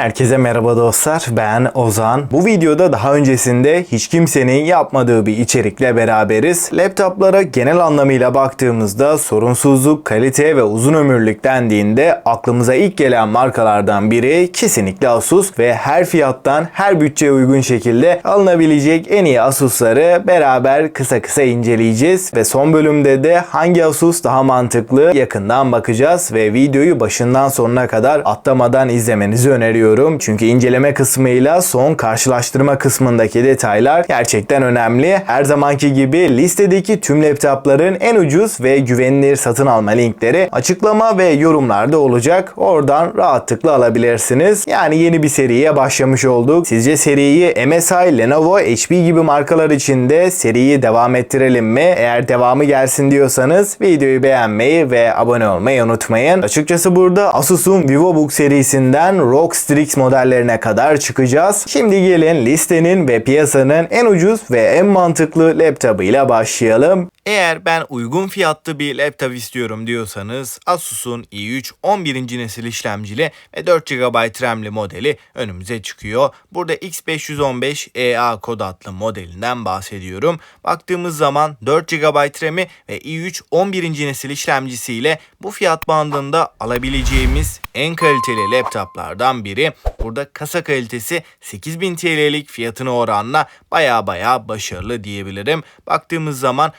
Herkese merhaba dostlar. Ben Ozan. Bu videoda daha öncesinde hiç kimsenin yapmadığı bir içerikle beraberiz. Laptoplara genel anlamıyla baktığımızda sorunsuzluk, kalite ve uzun ömürlük dendiğinde aklımıza ilk gelen markalardan biri kesinlikle Asus ve her fiyattan her bütçeye uygun şekilde alınabilecek en iyi Asus'ları beraber kısa kısa inceleyeceğiz ve son bölümde de hangi Asus daha mantıklı yakından bakacağız ve videoyu başından sonuna kadar atlamadan izlemenizi öneriyorum. Çünkü inceleme kısmıyla son karşılaştırma kısmındaki detaylar gerçekten önemli. Her zamanki gibi listedeki tüm laptopların en ucuz ve güvenilir satın alma linkleri açıklama ve yorumlarda olacak. Oradan rahatlıkla alabilirsiniz. Yani yeni bir seriye başlamış olduk. Sizce seriyi MSI, Lenovo, HP gibi markalar içinde seriyi devam ettirelim mi? Eğer devamı gelsin diyorsanız videoyu beğenmeyi ve abone olmayı unutmayın. Açıkçası burada Asus'un VivoBook serisinden ROG Strix modellerine kadar çıkacağız. Şimdi gelin listenin ve piyasanın en ucuz ve en mantıklı laptopuyla başlayalım. Eğer ben uygun fiyatlı bir laptop istiyorum diyorsanız Asus'un i3 11. nesil işlemcili ve 4 GB RAM'li modeli önümüze çıkıyor. Burada X515EA kod adlı modelinden bahsediyorum. Baktığımız zaman 4 GB RAM'i ve i3 11. nesil işlemcisiyle bu fiyat bandında alabileceğimiz en kaliteli laptoplardan biri. Burada kasa kalitesi 8000 TL'lik fiyatına oranla baya baya başarılı diyebilirim. Baktığımız zaman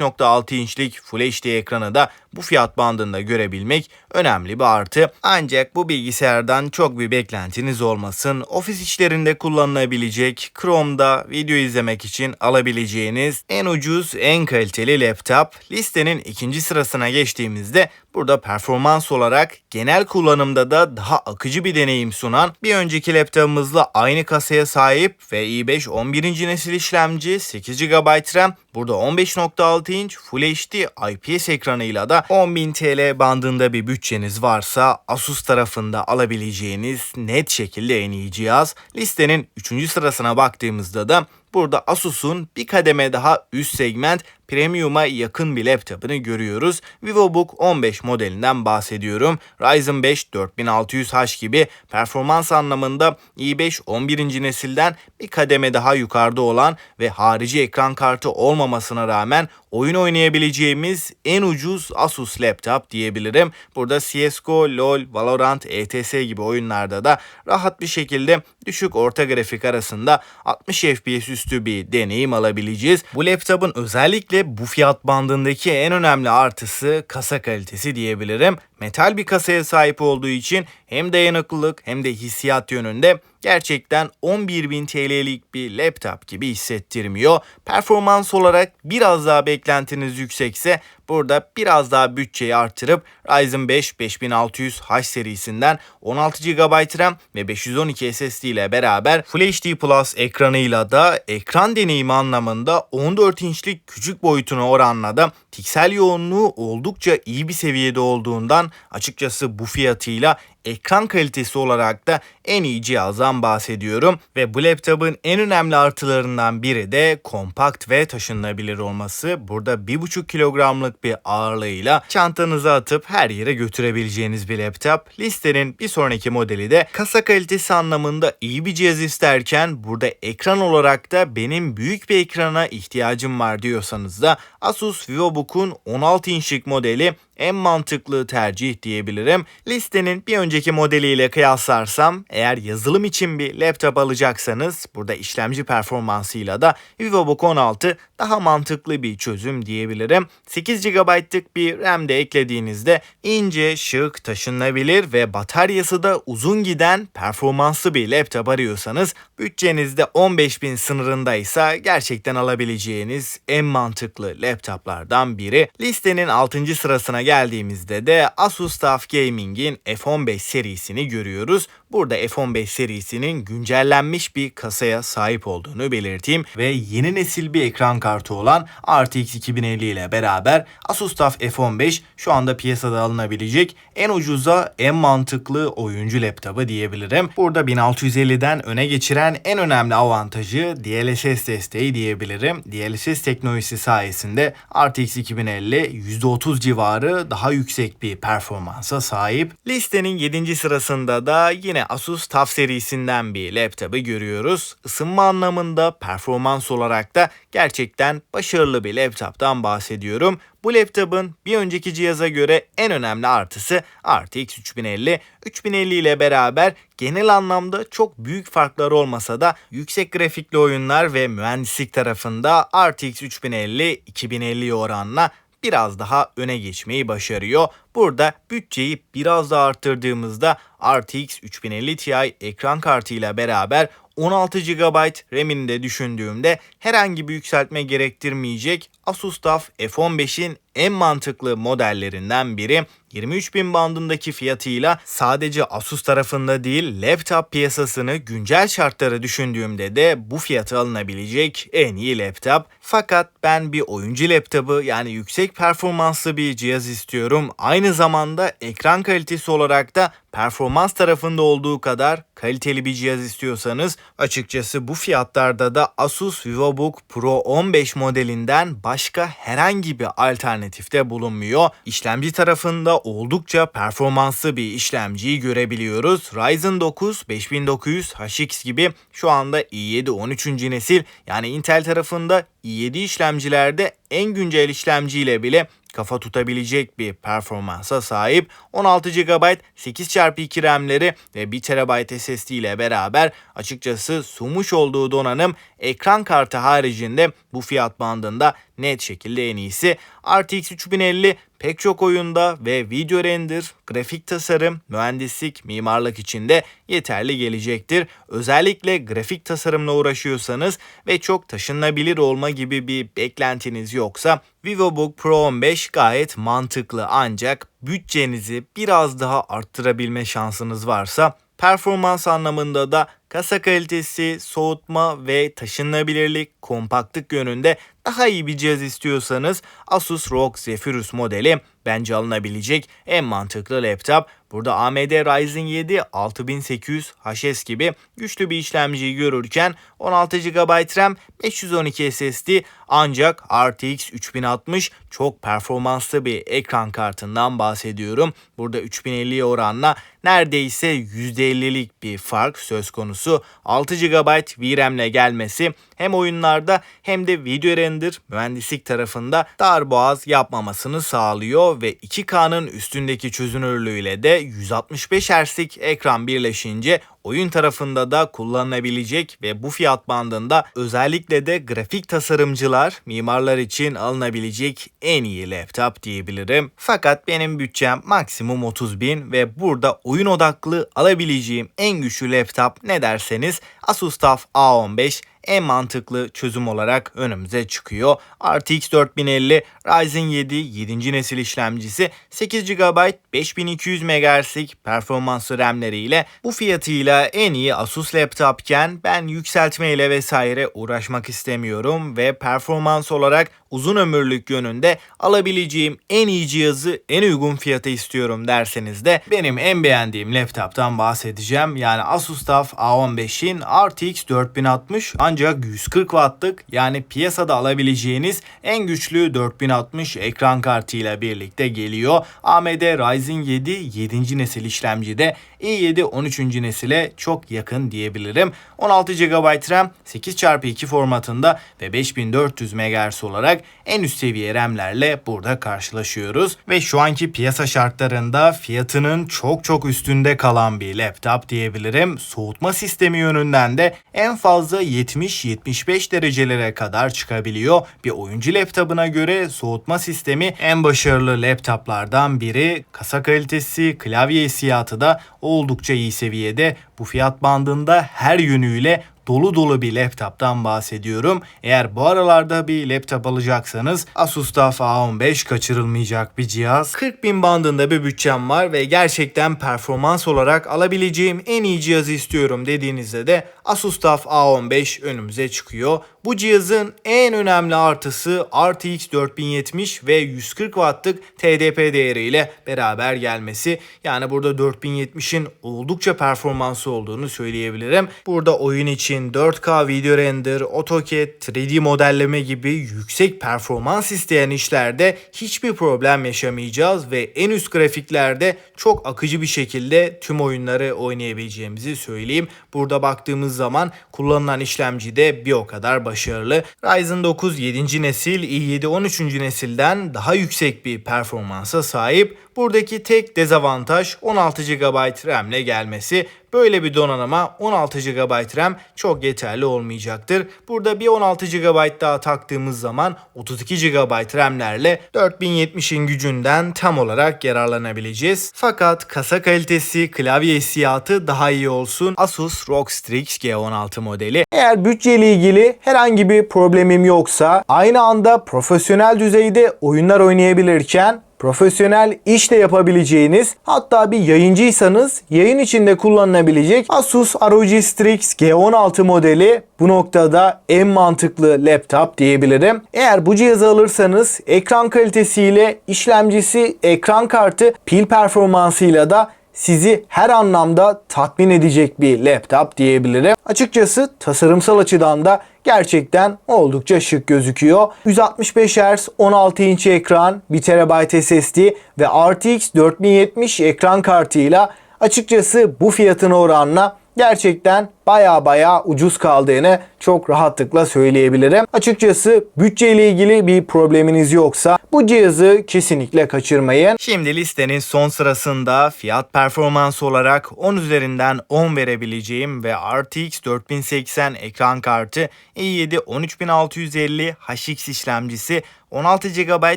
15.6 inçlik Full HD ekranı da bu fiyat bandında görebilmek önemli bir artı. Ancak bu bilgisayardan çok bir beklentiniz olmasın. Ofis işlerinde kullanılabilecek Chrome'da video izlemek için alabileceğiniz en ucuz, en kaliteli laptop. Listenin ikinci sırasına geçtiğimizde burada performans olarak genel kullanımda da daha akıcı bir deneyim sunan bir önceki laptopumuzla aynı kasaya sahip ve i5 11. nesil işlemci 8 GB RAM Burada 15.6 inç Full HD IPS ekranıyla da 10.000 TL bandında bir bütçeniz varsa Asus tarafında alabileceğiniz net şekilde en iyi cihaz. Listenin 3. sırasına baktığımızda da burada Asus'un bir kademe daha üst segment premium'a yakın bir laptopunu görüyoruz. VivoBook 15 modelinden bahsediyorum. Ryzen 5 4600H gibi performans anlamında i5 11. nesilden bir kademe daha yukarıda olan ve harici ekran kartı olmamasına rağmen oyun oynayabileceğimiz en ucuz Asus laptop diyebilirim. Burada CSGO, LoL, Valorant, ETS gibi oyunlarda da rahat bir şekilde düşük orta grafik arasında 60 FPS üstü bir deneyim alabileceğiz. Bu laptopun özellikle bu fiyat bandındaki en önemli artısı kasa kalitesi diyebilirim. Metal bir kasaya sahip olduğu için hem dayanıklılık hem de hissiyat yönünde gerçekten 11.000 TL'lik bir laptop gibi hissettirmiyor. Performans olarak biraz daha beklentiniz yüksekse burada biraz daha bütçeyi artırıp Ryzen 5 5600H serisinden 16 GB RAM ve 512 SSD ile beraber Full HD Plus ekranıyla da ekran deneyimi anlamında 14 inçlik küçük boyutuna oranla da piksel yoğunluğu oldukça iyi bir seviyede olduğundan açıkçası bu fiyatıyla ekran kalitesi olarak da en iyi cihazdan bahsediyorum ve bu laptopun en önemli artılarından biri de kompakt ve taşınabilir olması. Burada 1,5 kilogramlık bir ağırlığıyla çantanıza atıp her yere götürebileceğiniz bir laptop. Listenin bir sonraki modeli de kasa kalitesi anlamında iyi bir cihaz isterken burada ekran olarak da benim büyük bir ekrana ihtiyacım var diyorsanız da Asus VivoBook'un 16 inçlik modeli en mantıklı tercih diyebilirim. Listenin bir önceki modeliyle kıyaslarsam eğer yazılım için bir laptop alacaksanız burada işlemci performansıyla da VivoBook 16 daha mantıklı bir çözüm diyebilirim. 8 GB'lık bir RAM de eklediğinizde ince, şık, taşınabilir ve bataryası da uzun giden performanslı bir laptop arıyorsanız bütçenizde 15.000 sınırındaysa gerçekten alabileceğiniz en mantıklı laptoplardan biri. Listenin 6. sırasına geldiğimizde de Asus TUF Gaming'in F15 serisini görüyoruz. Burada F15 serisinin güncellenmiş bir kasaya sahip olduğunu belirteyim ve yeni nesil bir ekran kartı olan RTX 2050 ile beraber Asus TUF F15 şu anda piyasada alınabilecek en ucuza en mantıklı oyuncu laptopu diyebilirim. Burada 1650'den öne geçiren en önemli avantajı DLSS desteği diyebilirim. DLSS teknolojisi sayesinde RTX 2050 %30 civarı daha yüksek bir performansa sahip. Listenin 7. sırasında da yine Asus TUF serisinden bir laptopu görüyoruz. Isınma anlamında performans olarak da gerçekten başarılı bir laptoptan bahsediyorum. Bu laptopun bir önceki cihaza göre en önemli artısı RTX 3050. 3050 ile beraber genel anlamda çok büyük farklar olmasa da yüksek grafikli oyunlar ve mühendislik tarafında RTX 3050 2050'ye oranla biraz daha öne geçmeyi başarıyor. Burada bütçeyi biraz daha arttırdığımızda RTX 3050 Ti ekran kartıyla beraber 16 GB RAM'ini de düşündüğümde herhangi bir yükseltme gerektirmeyecek Asus TUF F15'in en mantıklı modellerinden biri. 23.000 bandındaki fiyatıyla sadece Asus tarafında değil laptop piyasasını güncel şartları düşündüğümde de bu fiyata alınabilecek en iyi laptop. Fakat ben bir oyuncu laptopu yani yüksek performanslı bir cihaz istiyorum. Aynı zamanda ekran kalitesi olarak da performans tarafında olduğu kadar kaliteli bir cihaz istiyorsanız açıkçası bu fiyatlarda da Asus VivoBook Pro 15 modelinden başka herhangi bir alternatifte bulunmuyor. İşlemci tarafında oldukça performanslı bir işlemciyi görebiliyoruz. Ryzen 9 5900 HX gibi şu anda i7 13. nesil yani Intel tarafında i7 işlemcilerde en güncel işlemciyle bile kafa tutabilecek bir performansa sahip. 16 GB 8x2 RAM'leri ve 1 TB SSD ile beraber açıkçası sunmuş olduğu donanım ekran kartı haricinde bu fiyat bandında net şekilde en iyisi. RTX 3050 pek çok oyunda ve video render, grafik tasarım, mühendislik, mimarlık için de yeterli gelecektir. Özellikle grafik tasarımla uğraşıyorsanız ve çok taşınabilir olma gibi bir beklentiniz yoksa VivoBook Pro 15 gayet mantıklı ancak bütçenizi biraz daha arttırabilme şansınız varsa performans anlamında da kasa kalitesi, soğutma ve taşınabilirlik, kompaktlık yönünde daha iyi bir cihaz istiyorsanız Asus ROG Zephyrus modeli bence alınabilecek en mantıklı laptop. Burada AMD Ryzen 7 6800 HS gibi güçlü bir işlemciyi görürken 16 GB RAM 512 SSD ancak RTX 3060 çok performanslı bir ekran kartından bahsediyorum. Burada 3050'ye oranla neredeyse %50'lik bir fark söz konusu. 6 GB VRAM ile gelmesi hem oyunlarda hem de video render mühendislik tarafında darboğaz yapmamasını sağlıyor ve 2K'nın üstündeki çözünürlüğüyle de 165 Hz'lik ekran birleşince oyun tarafında da kullanılabilecek ve bu fiyat bandında özellikle de grafik tasarımcılar, mimarlar için alınabilecek en iyi laptop diyebilirim. Fakat benim bütçem maksimum 30 bin ve burada oyun odaklı alabileceğim en güçlü laptop ne derseniz Asus TUF A15 en mantıklı çözüm olarak önümüze çıkıyor. RTX 4050 Ryzen 7 7. nesil işlemcisi 8 GB 5200 MHz'lik performanslı RAM'leriyle bu fiyatıyla en iyi Asus laptopken ben yükseltmeyle vesaire uğraşmak istemiyorum ve performans olarak uzun ömürlük yönünde alabileceğim en iyi cihazı en uygun fiyata istiyorum derseniz de benim en beğendiğim laptoptan bahsedeceğim. Yani Asus TUF A15'in RTX 4060 ancak 140 wattlık yani piyasada alabileceğiniz en güçlü 4060 ekran kartıyla birlikte geliyor. AMD Ryzen 7 7. nesil işlemcide i7 13. nesile çok yakın diyebilirim. 16 GB RAM 8x2 formatında ve 5400 MHz olarak en üst seviye RAM'lerle burada karşılaşıyoruz. Ve şu anki piyasa şartlarında fiyatının çok çok üstünde kalan bir laptop diyebilirim. Soğutma sistemi yönünden de en fazla 70-75 derecelere kadar çıkabiliyor. Bir oyuncu laptopuna göre soğutma sistemi en başarılı laptoplardan biri. Kasa kalitesi, klavye hissiyatı da oldukça iyi seviyede. Bu fiyat bandında her yönüyle dolu dolu bir laptoptan bahsediyorum. Eğer bu aralarda bir laptop alacaksanız Asus TUF A15 kaçırılmayacak bir cihaz. 40 bin bandında bir bütçem var ve gerçekten performans olarak alabileceğim en iyi cihazı istiyorum dediğinizde de Asus TUF A15 önümüze çıkıyor. Bu cihazın en önemli artısı RTX 4070 ve 140 Watt'lık TDP değeriyle beraber gelmesi. Yani burada 4070'in oldukça performansı olduğunu söyleyebilirim. Burada oyun için 4K video render, AutoCAD, 3D modelleme gibi yüksek performans isteyen işlerde hiçbir problem yaşamayacağız ve en üst grafiklerde çok akıcı bir şekilde tüm oyunları oynayabileceğimizi söyleyeyim. Burada baktığımız zaman kullanılan işlemci de bir o kadar başarılı. Ryzen 9 7. nesil i7 13. nesilden daha yüksek bir performansa sahip. Buradaki tek dezavantaj 16 GB RAM ile gelmesi. Böyle bir donanıma 16 GB RAM çok yeterli olmayacaktır. Burada bir 16 GB daha taktığımız zaman 32 GB RAM'lerle 4070'in gücünden tam olarak yararlanabileceğiz. Fakat kasa kalitesi, klavye hissiyatı daha iyi olsun. Asus ROG Strix G16 modeli. Eğer bütçeyle ilgili herhangi bir problemim yoksa aynı anda profesyonel düzeyde oyunlar oynayabilirken profesyonel iş de yapabileceğiniz hatta bir yayıncıysanız yayın içinde kullanılabilecek Asus ROG Strix G16 modeli bu noktada en mantıklı laptop diyebilirim. Eğer bu cihazı alırsanız ekran kalitesiyle işlemcisi, ekran kartı, pil performansıyla da sizi her anlamda tatmin edecek bir laptop diyebilirim. Açıkçası tasarımsal açıdan da gerçekten oldukça şık gözüküyor. 165 Hz 16 inç ekran, 1 TB SSD ve RTX 4070 ekran kartıyla açıkçası bu fiyatına oranla gerçekten baya baya ucuz kaldığını çok rahatlıkla söyleyebilirim. Açıkçası bütçeyle ilgili bir probleminiz yoksa bu cihazı kesinlikle kaçırmayın. Şimdi listenin son sırasında fiyat performans olarak 10 üzerinden 10 verebileceğim ve RTX 4080 ekran kartı i7 13650 HX işlemcisi 16 GB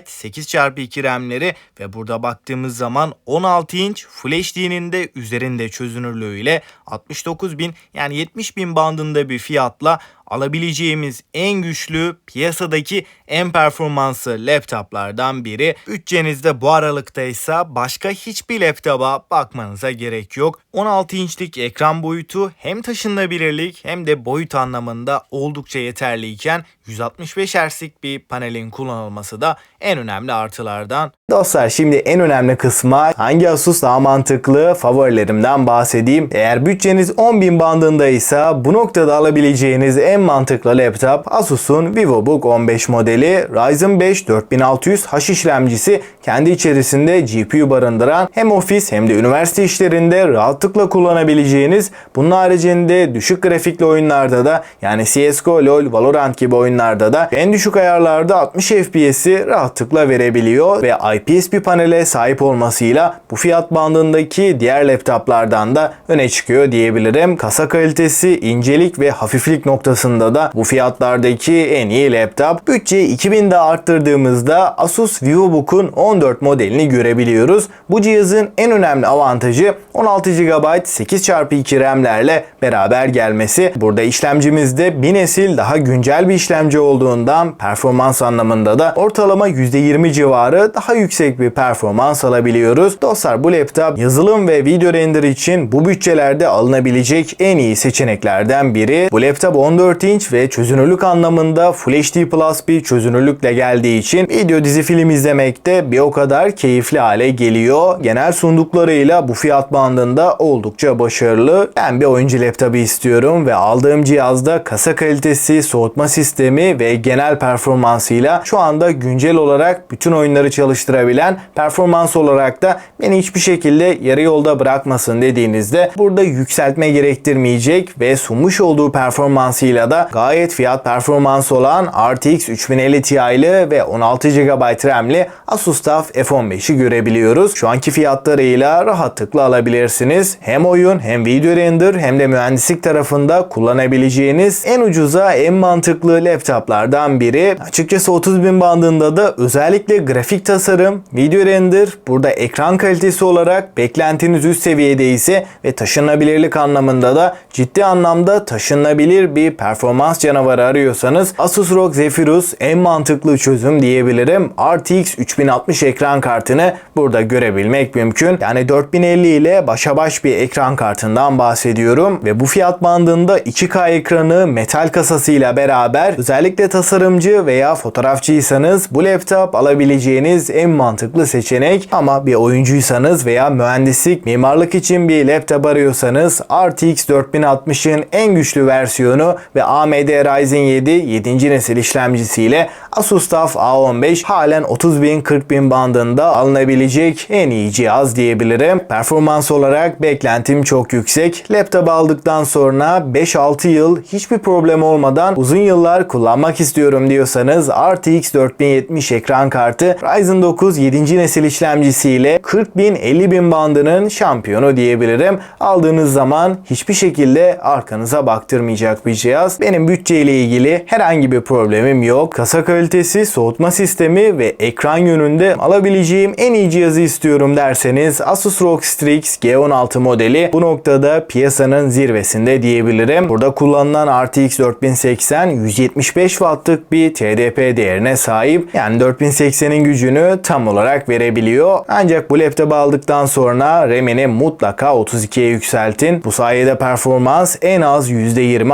8x2 RAM'leri ve burada baktığımız zaman 16 inç Full HD'nin de üzerinde çözünürlüğüyle 69.000 yani 70.000 bandında bir fiyatla alabileceğimiz en güçlü piyasadaki en performanslı laptoplardan biri. Bütçenizde bu aralıkta ise başka hiçbir laptopa bakmanıza gerek yok. 16 inçlik ekran boyutu hem taşınabilirlik hem de boyut anlamında oldukça yeterliyken 165 Hz'lik bir panelin kullanılması da en önemli artılardan. Dostlar şimdi en önemli kısma hangi Asus daha mantıklı favorilerimden bahsedeyim. Eğer bütçeniz 10.000 bandındaysa bu noktada alabileceğiniz en mantıklı laptop Asus'un VivoBook 15 modeli Ryzen 5 4600 H işlemcisi kendi içerisinde GPU barındıran hem ofis hem de üniversite işlerinde rahatlıkla kullanabileceğiniz bunun haricinde düşük grafikli oyunlarda da yani CSGO, LoL, Valorant gibi oyunlarda da en düşük ayarlarda 60 FPS'i rahatlıkla verebiliyor ve IPS bir panele sahip olmasıyla bu fiyat bandındaki diğer laptoplardan da öne çıkıyor diyebilirim. Kasa kalitesi, incelik ve hafiflik noktasında da bu fiyatlardaki en iyi laptop. Bütçeyi 2000'de arttırdığımızda Asus VivoBook'un 14 modelini görebiliyoruz. Bu cihazın en önemli avantajı 16 GB 8x2 RAM'lerle beraber gelmesi. Burada işlemcimizde bir nesil daha güncel bir işlemci olduğundan performans anlamında da ortalama %20 civarı daha yüksek bir performans alabiliyoruz. Dostlar bu laptop yazılım ve video render için bu bütçelerde alınabilecek en iyi seçeneklerden biri. Bu laptop 14 inç ve çözünürlük anlamında Full HD Plus bir çözünürlükle geldiği için video dizi film izlemekte bir o kadar keyifli hale geliyor. Genel sunduklarıyla bu fiyat bandında oldukça başarılı. Ben bir oyuncu laptopu istiyorum ve aldığım cihazda kasa kalitesi, soğutma sistemi ve genel performansıyla şu anda güncel olarak bütün oyunları çalıştırabilen performans olarak da beni hiçbir şekilde yarı yolda bırakmasın dediğinizde burada yükseltme gerektirmeyecek ve sunmuş olduğu performansıyla da gayet fiyat performansı olan RTX 3050 Ti'li ve 16 GB RAM'li Asus TUF F15'i görebiliyoruz. Şu anki fiyatlarıyla rahatlıkla alabilirsiniz. Hem oyun hem video render hem de mühendislik tarafında kullanabileceğiniz en ucuza en mantıklı laptoplardan biri. Açıkçası 30 bin bandında da özellikle grafik tasarım, video render, burada ekran kalitesi olarak beklentiniz üst seviyede ise ve taşınabilirlik anlamında da ciddi anlamda taşınabilir bir performans performans canavarı arıyorsanız Asus ROG Zephyrus en mantıklı çözüm diyebilirim. RTX 3060 ekran kartını burada görebilmek mümkün. Yani 4050 ile başa baş bir ekran kartından bahsediyorum ve bu fiyat bandında 2K ekranı metal kasasıyla beraber özellikle tasarımcı veya fotoğrafçıysanız bu laptop alabileceğiniz en mantıklı seçenek ama bir oyuncuysanız veya mühendislik, mimarlık için bir laptop arıyorsanız RTX 4060'ın en güçlü versiyonu ve AMD Ryzen 7 7. nesil işlemcisiyle Asus TUF A15 halen 30.000 40.000 bandında alınabilecek en iyi cihaz diyebilirim. Performans olarak beklentim çok yüksek. Laptop aldıktan sonra 5-6 yıl hiçbir problem olmadan uzun yıllar kullanmak istiyorum diyorsanız RTX 4070 ekran kartı Ryzen 9 7. nesil işlemcisiyle 40.000-50.000 bandının şampiyonu diyebilirim. Aldığınız zaman hiçbir şekilde arkanıza baktırmayacak bir cihaz. Benim bütçeyle ilgili herhangi bir problemim yok. Kasa kalitesi, soğutma sistemi ve ekran yönünde alabileceğim en iyi cihazı istiyorum derseniz Asus ROG Strix G16 modeli bu noktada piyasanın zirvesinde diyebilirim. Burada kullanılan RTX 4080 175 wattlık bir TDP değerine sahip. Yani 4080'in gücünü tam olarak verebiliyor. Ancak bu laptopu aldıktan sonra RAM'ini mutlaka 32'ye yükseltin. Bu sayede performans en az %20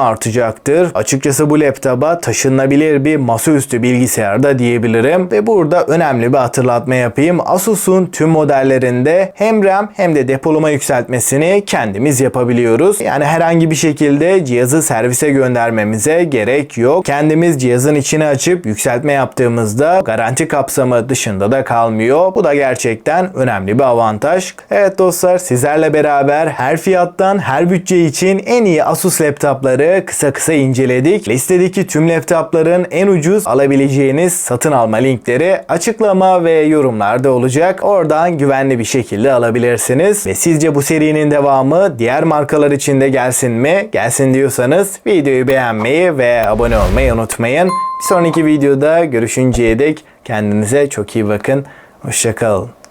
artacaktır. Açıkçası bu laptopa taşınabilir bir masaüstü bilgisayarda diyebilirim. Ve burada önemli bir hatırlatma yapayım. Asus'un tüm modellerinde hem RAM hem de depolama yükseltmesini kendimiz yapabiliyoruz. Yani herhangi bir şekilde cihazı servise göndermemize gerek yok. Kendimiz cihazın içini açıp yükseltme yaptığımızda garanti kapsamı dışında da kalmıyor. Bu da gerçekten önemli bir avantaj. Evet dostlar sizlerle beraber her fiyattan her bütçe için en iyi Asus laptopları kısa kısa inceledik. Listedeki tüm laptopların en ucuz alabileceğiniz satın alma linkleri açıklama ve yorumlarda olacak. Oradan güvenli bir şekilde alabilirsiniz. Ve sizce bu serinin devamı diğer markalar için de gelsin mi? Gelsin diyorsanız videoyu beğenmeyi ve abone olmayı unutmayın. Bir sonraki videoda görüşünceye dek kendinize çok iyi bakın. Hoşçakalın.